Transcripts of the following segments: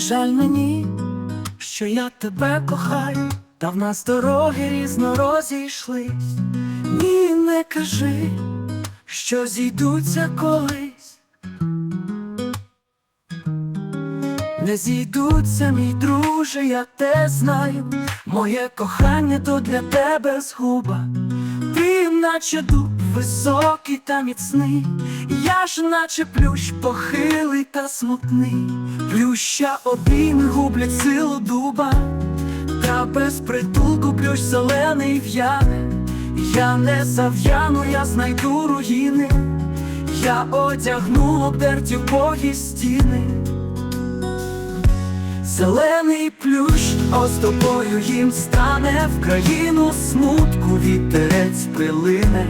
жаль мені, що я тебе кохаю, та в нас дороги різно розійшлись. Ні, не кажи, що зійдуться колись. Не зійдуться, мій друже, я те знаю. Моє кохання то для тебе згуба. Ти наче дуб високий та міцний, я ж наче плющ похилий та смутний. Плюща обійми гублять силу дуба, та без притулку плющ зелений в'яне. Я не зав'яну, я знайду руїни, я одягну обдерті богі стіни. Зелений плющ, о з тобою їм стане в країну смутку вітерець прилине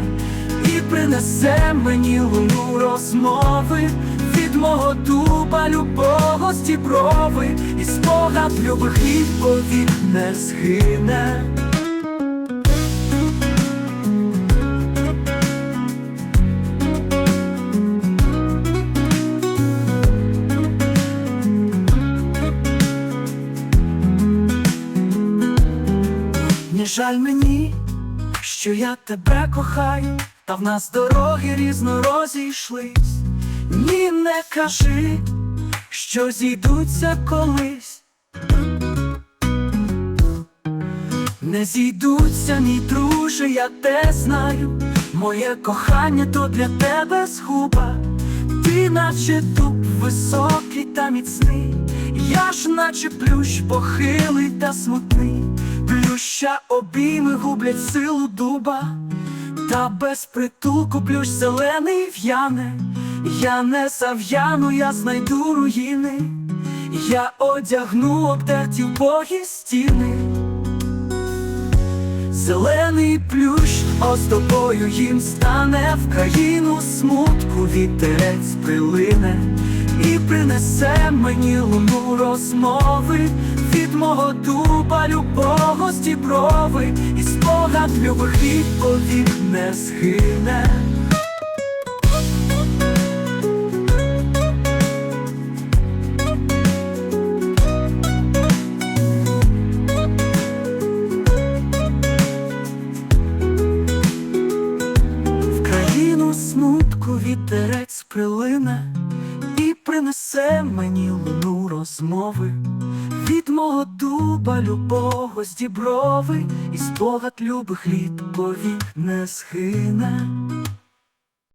і принесе мені луну розмови мого дуба любого стіброви, і спогад любих відповідь не згине. Не жаль мені, що я тебе кохаю, та в нас дороги різно розійшлись. Ні, не кажи, що зійдуться колись. Не зійдуться, мій друже, я те знаю. Моє кохання то для тебе згуба. Ти наче дуб високий та міцний, я ж наче плющ похилий та смутний, плюща обійми гублять силу дуба, та без притулку плющ зелений в'яне, я не зав'яну, я знайду руїни, я одягну обдерті богі стіни. Зелений плющ, о з тобою їм стане в країну смутку вітерець прилине і принесе мені луну розмови від мого дуба любого стіброви, і спогад любих відповідь не згине. Вітерець прилине і принесе мені луну розмови від мого дуба любого з діброви, і спогад любих літ повік не схине.